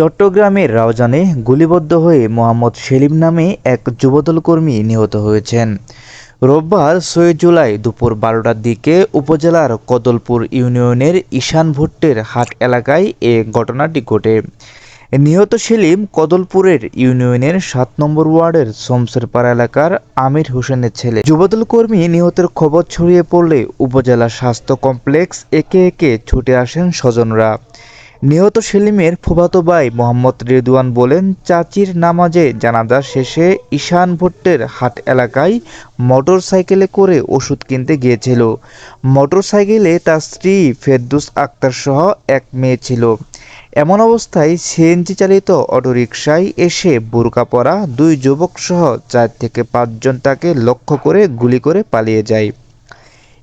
চট্টগ্রামের রাউজানে গুলিবদ্ধ হয়ে মোহাম্মদ সেলিম নামে এক যুবদল কর্মী নিহত হয়েছেন। রোববার ছয় জুলাই দুপুর বারোটার দিকে উপজেলার কদলপুর ইউনিয়নের ঈশান ভুট্টের হাট এলাকায় এ ঘটনাটি ঘটে। নিহত সেলিম কদলপুরের ইউনিয়নের সাত নম্বর ওয়ার্ডের শমসেরপাড়া এলাকার আমির হোসেনের ছেলে। যুবদল কর্মী নিহতের খবর ছড়িয়ে পড়লে উপজেলা স্বাস্থ্য কমপ্লেক্স একে একে ছুটে আসেন স্বজনরা। নিহত সেলিমের ফুফাতো ভাই মোহাম্মদ রেদুয়ান বলেন, চাচির নামাজে জানাজা শেষে ঈশান ভট্টের হাট এলাকায় মোটর সাইকেলে করে ওষুধ কিনতে গিয়েছিল। মোটর সাইকেলে তার স্ত্রী ফেরদুস আক্তার সহ এক মেয়ে ছিল। এমন অবস্থায় সিএনজি চালিত অটোরিকশায় এসে বোরকা পরা দুই যুবক সহ চার থেকে পাঁচজন তাকে লক্ষ্য করে গুলি করে পালিয়ে যায়।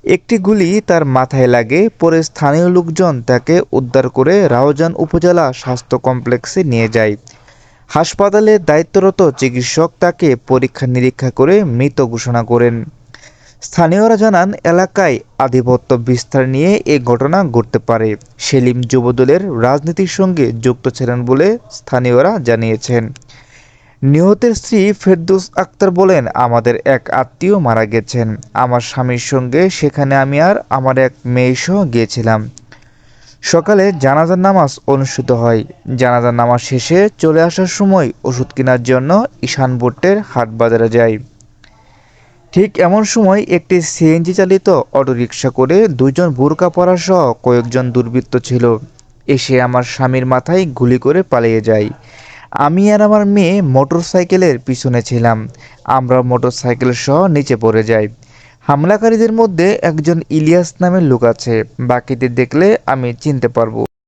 একটি গুলি তার মাথায় লাগে, পরে স্থানীয় লোকজন তাকে উদ্ধার করে রাউজান উপজেলা স্বাস্থ্য কমপ্লেক্সে নিয়ে যায়। হাসপাতালে দায়িত্বরত চিকিৎসক তাকে পরীক্ষা নিরীক্ষা করে মৃত ঘোষণা করেন। স্থানীয়রা জানান, এলাকায় আধিপত্য বিস্তার নিয়ে এ ঘটনা ঘটতে পারে। সেলিম যুবদলের রাজনীতির সঙ্গে যুক্ত ছিলেন বলে স্থানীয়রা জানিয়েছেন। নিহতের স্ত্রী ফেরদৌস আক্তার বলেন, আমাদের এক আত্মীয় মারা গেছেন। আমার স্বামীর সঙ্গে সেখানে আমি আর আমার এক মেয়েসহ গিয়েছিলাম। সকালে জানাজার নামাজ অনুষ্ঠিত হয়। জানাজার নামাজ শেষে চলে আসার সময় ওষুধ কেনার জন্য ঈশান ভট্টের হাট বাজারে যাই। ঠিক এমন সময় একটি সিএনজি চালিত অটোরিকশা করে দুজন বোরকা পরা সহ কয়েকজন দুর্বৃত্ত ছিল। এসে আমার স্বামীর মাথায় গুলি করে পালিয়ে যায়। আমি আর আমার মেয়ে মোটরসাইকেলের পিছনে ছিলাম। আমরা মোটরসাইকেল সহ নিচে পড়ে যাই। হামলাকারীদের মধ্যে একজন ইলিয়াস নামের লোক আছে। বাকিদের দেখলে আমি চিনতে পারব।